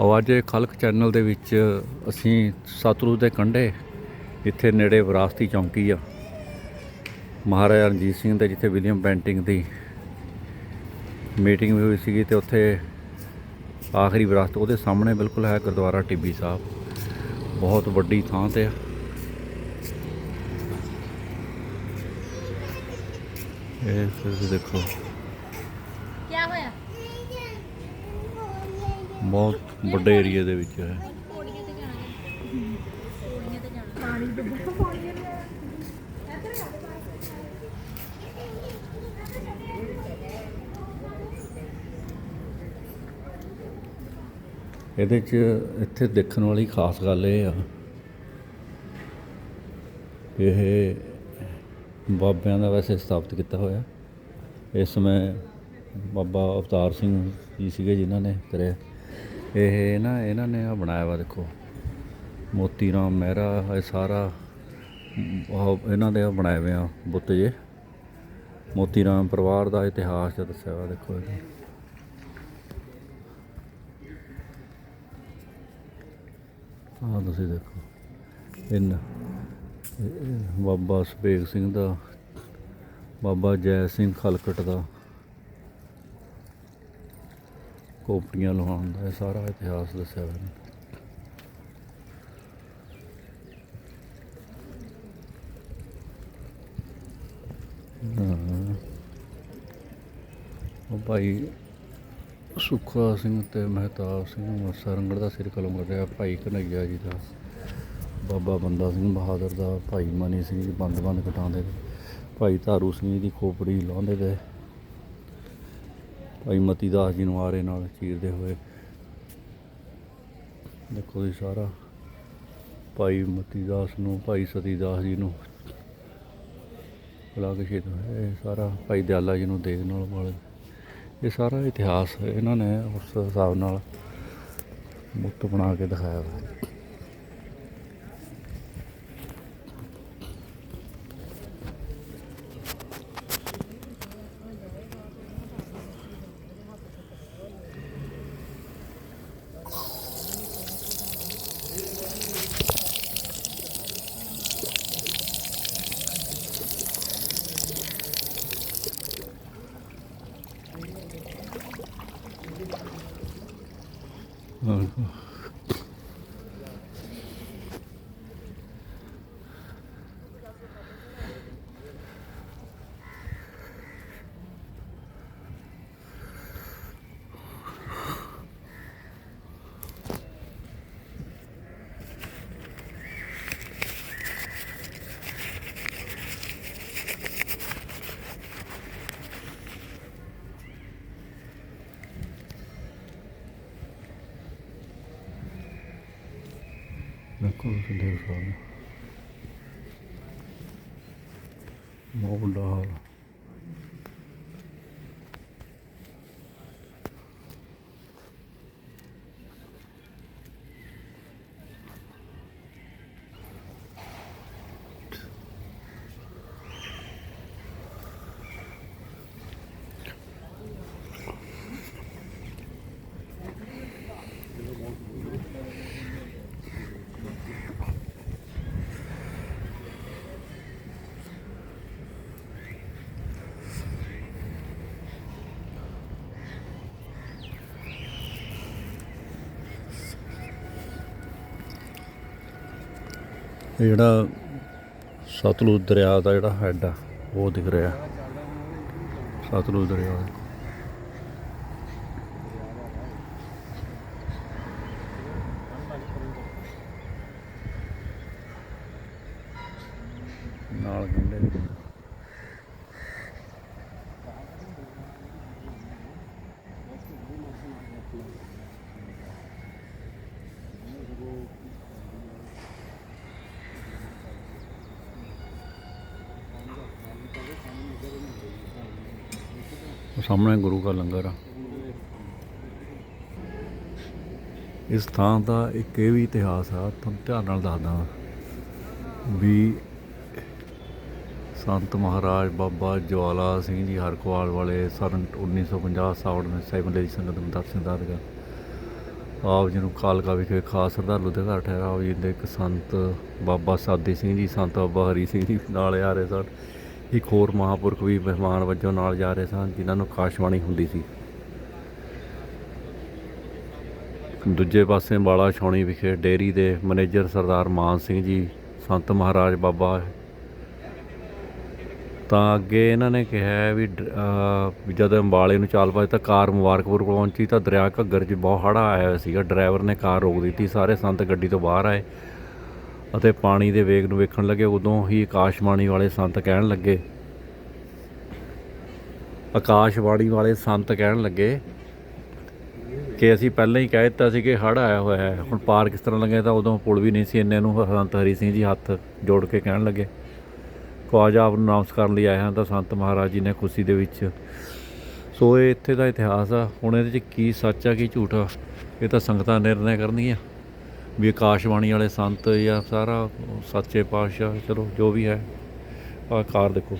ਉਹ ਖਲਕ ਚੈਨਲ ਦੇ ਵਿੱਚ ਅਸੀਂ ਸਤਲੁਜ ਦੇ ਕੰਢੇ, ਇੱਥੇ ਨੇੜੇ ਵਿਰਾਸਤੀ ਚੌਂਕੀ ਆ। ਮਹਾਰਾਜਾ ਰਣਜੀਤ ਸਿੰਘ ਦੇ ਜਿੱਥੇ ਵਿਲੀਅਮ ਪੈਂਟਿੰਗ ਦੀ ਮੀਟਿੰਗ ਵੀ ਹੋਈ ਸੀਗੀ ਤੇ ਉੱਥੇ ਆਖਰੀ ਵਿਰਾਸਤ ਉਹਦੇ ਸਾਹਮਣੇ ਬਿਲਕੁਲ ਹੈ, ਗੁਰਦੁਆਰਾ ਟਿੱਬੀ ਸਾਹਿਬ। ਬਹੁਤ ਵੱਡੀ ਥਾਂ ਤੇ ਆ। ਇਹ ਤੁਸੀਂ ਦੇਖੋ ਕਿਆ ਹੋਇਆ ਬਹੁਤ ਵੱਡੇ ਏਰੀਆ ਦੇ ਵਿੱਚ ਹੈ। ਇਹਦੇ 'ਚ ਇੱਥੇ ਦੇਖਣ ਵਾਲੀ ਖਾਸ ਗੱਲ ਇਹ ਆ। ਇਹ ਬਾਬਿਆਂ ਦਾ ਵੈਸੇ ਸਥਾਪਿਤ ਕੀਤਾ ਹੋਇਆ। ਇਸ ਸਮੇਂ ਬਾਬਾ ਅਵਤਾਰ ਸਿੰਘ ਜੀ ਸੀਗੇ ਜਿਨ੍ਹਾਂ ਨੇ ਕਰਿਆ। ਇਹ ਨਾ, ਇਹਨਾਂ ਨੇ ਆ ਬਣਾਇਆ ਵਾ ਦੇਖੋ। ਮੋਤੀ ਰਾਮ ਮਹਿਰਾ, ਇਹ ਸਾਰਾ ਇਹਨਾਂ ਦੇ ਬਣਾਏ ਹੋਏ ਆ ਬੁੱਤ ਜੇ। ਮੋਤੀ ਰਾਮ ਪਰਿਵਾਰ ਦਾ ਇਤਿਹਾਸ ਚ ਦੱਸਿਆ ਵਾ ਦੇਖੋ ਇਹ ਆਹ ਤੁਸੀਂ ਦੇਖੋ ਇਹਨਾਂ ਬਾਬਾ ਸੁਬੇਗ ਸਿੰਘ ਦਾ, ਬਾਬਾ ਜੈ ਸਿੰਘ ਖਲਕਟ ਦਾ। ਕੋਪੜੀਆਂ ਲਹਾਉਣ ਦਾ ਇਹ ਸਾਰਾ ਇਤਿਹਾਸ ਦੱਸਿਆ ਹੋਇਆ ਹੈ। ਉਹ ਭਾਈ ਸੁੱਖਾ ਸਿੰਘ ਤੇ ਮਹਿਤਾਬ ਸਿੰਘ ਸਰੰਗੜ ਦਾ ਸਿਰ ਕਲਮ ਰਿਹਾ, ਭਾਈ ਕਨਈਆ ਜੀ ਦਾ। ਬਾਬਾ ਬੰਦਾ ਸਿੰਘ ਬਹਾਦਰ ਦਾ, ਭਾਈ ਮਨੀ ਸਿੰਘ ਜੀ ਬੰਦ ਬੰਦ ਕਟਾਉਂਦੇ ਭਾਈ ਧਾਰੂ ਸਿੰਘ ਜੀ ਦੀ ਖੋਪੜੀ ਲਾਉਂਦੇ ਤੇ ਭਾਈ ਮਤੀ ਦਾਸ ਜੀ ਨੂੰ ਆਰੇ ਨਾਲ ਚੀਰਦੇ ਹੋਏ। ਦੇਖੋ ਜੀ ਸਾਰਾ। ਭਾਈ ਮਤੀ ਦਾਸ ਨੂੰ, ਭਾਈ ਸਤੀ ਦਾਸ ਜੀ ਨੂੰ। ਬੁਲਾ ਕੇ ਸ਼ਹੀਦ ਹੋਏ। ਇਹ ਸਾਰਾ ਭਾਈ ਦਿਆਲਾ ਜੀ ਨੂੰ ਦੇਖ ਨਾਲ ਵਾਲੇ। ਇਹ ਸਾਰਾ ਇਤਿਹਾਸ ਇਹਨਾਂ ਨੇ ਉਸ ਹਿਸਾਬ ਨਾਲ ਮੁੱਤ ਬਣਾ ਕੇ ਦਿਖਾਇਆ ਹੋਇਆ। ਹਾਂ। ਦੇਖੋ ਤੁਸੀਂ ਦੇਖ ਸਕਦੇ ਹੋ। ਬਹੁਤ ਵੱਡਾ ਇਹ ਜਿਹੜਾ ਸਤਲੁਜ ਦਰਿਆ ਦਾ ਜਿਹੜਾ ਹੈਡ ਆ, ਉਹ ਦਿਖ ਰਿਹਾ ਸਤਲੁਜ ਦਰਿਆ ਦਾ। ਨਾਲ ਕੰਢੇ ਸਾਹਮਣੇ ਗੁਰੂ ਦਾ ਲੰਗਰ ਆ। ਇਸ ਥਾਂ ਦਾ ਇੱਕ ਇਹ ਵੀ ਇਤਿਹਾਸ ਆ, ਤੁਹਾਨੂੰ ਧਿਆਨ ਨਾਲ ਦੱਸਦਾ ਵੀ ਸੰਤ ਮਹਾਰਾਜ ਬਾਬਾ ਜਵਾਲਾ ਸਿੰਘ ਜੀ ਹਰਕਵਾਲ ਵਾਲੇ ਸਨ 1950 ਸਾਵਣ ਵਿੱਚ ਸੈਵਨ ਲਈ ਸੰਗਤ ਨੂੰ ਦਰਸ਼ਨ ਦਾਦਗਾ ਆਪ ਜੀ ਨੂੰ ਕਾਲਕਾ ਵਿਖੇ ਖਾਸ ਸ਼ਰਧਾਲੂ ਦੇ ਘਰ ਠਹਿਰਾਓ ਜੀ ਦੇ ਇੱਕ ਸੰਤ ਬਾਬਾ ਸਾਦੀ ਸਿੰਘ ਜੀ, ਸੰਤ ਬਾਬਾ ਹਰੀ ਸਿੰਘ ਜੀ ਨਾਲ ਆ ਰਹੇ ਸਨ। ਇੱਕ ਹੋਰ ਮਹਾਂਪੁਰਖ ਵੀ ਮਹਿਮਾਨ ਵਜੋਂ ਨਾਲ ਜਾ ਰਹੇ ਸਨ, ਜਿਨ੍ਹਾਂ ਨੂੰ ਆਕਾਸ਼ਬਾਣੀ ਹੁੰਦੀ ਸੀ। ਦੂਜੇ ਪਾਸੇ ਬਾਲਾ ਛਾਉਣੀ ਵਿਖੇ ਡੇਰੀ ਦੇ ਮੈਨੇਜਰ ਸਰਦਾਰ ਮਾਨ ਸਿੰਘ ਜੀ, ਸੰਤ ਮਹਾਰਾਜ ਬਾਬਾ। ਤਾਂ ਅੱਗੇ ਇਹਨਾਂ ਨੇ ਕਿਹਾ ਹੈ ਵੀ ਡ- ਜਦ ਅੰਬਾਲੇ ਨੂੰ ਚਾਲ ਪਾਈ ਤਾਂ ਕਾਰ ਮੁਬਾਰਕਪੁਰ ਪਹੁੰਚੀ ਤਾਂ ਦਰਿਆ ਘੱਗਰ 'ਚ ਬਹੁਤ ਹੜ੍ਹ ਆਇਆ ਹੋਇਆ ਸੀਗਾ। ਡਰਾਈਵਰ ਨੇ ਕਾਰ ਰੋਕ ਦਿੱਤੀ, ਸਾਰੇ ਸੰਤ ਗੱਡੀ ਤੋਂ ਬਾਹਰ ਆਏ। ਅਤੇ ਪਾਣੀ ਦੇ ਵੇਗ ਨੂੰ ਵੇਖਣ ਲੱਗੇ, ਉਦੋਂ ਹੀ ਆਕਾਸ਼ਵਾਣੀ ਵਾਲੇ ਸੰਤ ਕਹਿਣ ਲੱਗੇ। ਆਕਾਸ਼ਵਾਣੀ ਵਾਲੇ ਸੰਤ ਕਹਿਣ ਲੱਗੇ ਕਿ ਅਸੀਂ ਪਹਿਲਾਂ ਹੀ ਕਹਿ ਦਿੱਤਾ ਸੀ ਕਿ ਹੜ੍ਹ ਆਇਆ ਹੋਇਆ ਹੈ। ਹੁਣ ਪਾਰ ਕਿਸ ਤਰ੍ਹਾਂ ਲੱਗੇ ਤਾਂ ਉਦੋਂ ਪੁਲ ਵੀ ਨਹੀਂ ਸੀ, ਇੰਨੇ ਨੂੰ ਸੰਤ ਹਰੀ ਸਿੰਘ ਜੀ ਹੱਥ ਜੋੜ ਕੇ ਕਹਿਣ ਲੱਗੇ। ਕੁਆਜ ਆਪ ਨੂੰ ਨਾਮਸ ਕਰਨ ਲਈ ਆਏ ਹਾਂ ਤਾਂ ਸੰਤ ਮਹਾਰਾਜ ਜੀ ਨੇ ਖੁਸ਼ੀ ਦੇ ਵਿੱਚ, ਸੋ ਇਹ ਇੱਥੇ ਦਾ ਇਤਿਹਾਸ ਆ। ਹੁਣ ਇਹਦੇ 'ਚ ਕੀ ਸੱਚ ਆ, ਕੀ ਝੂਠ ਆ, ਇਹ ਤਾਂ ਸੰਗਤਾਂ ਨਿਰਣੈ ਕਰਨਗੀਆਂ। ਵੀ ਆਕਾਸ਼ਵਾਣੀ ਵਾਲੇ ਸੰਤ ਜਾਂ ਸਾਰਾ ਸੱਚੇ ਪਾਤਸ਼ਾਹ ਚਲੋ ਜੋ ਵੀ ਹੈ ਆਕਾਰ ਦੇਖੋ।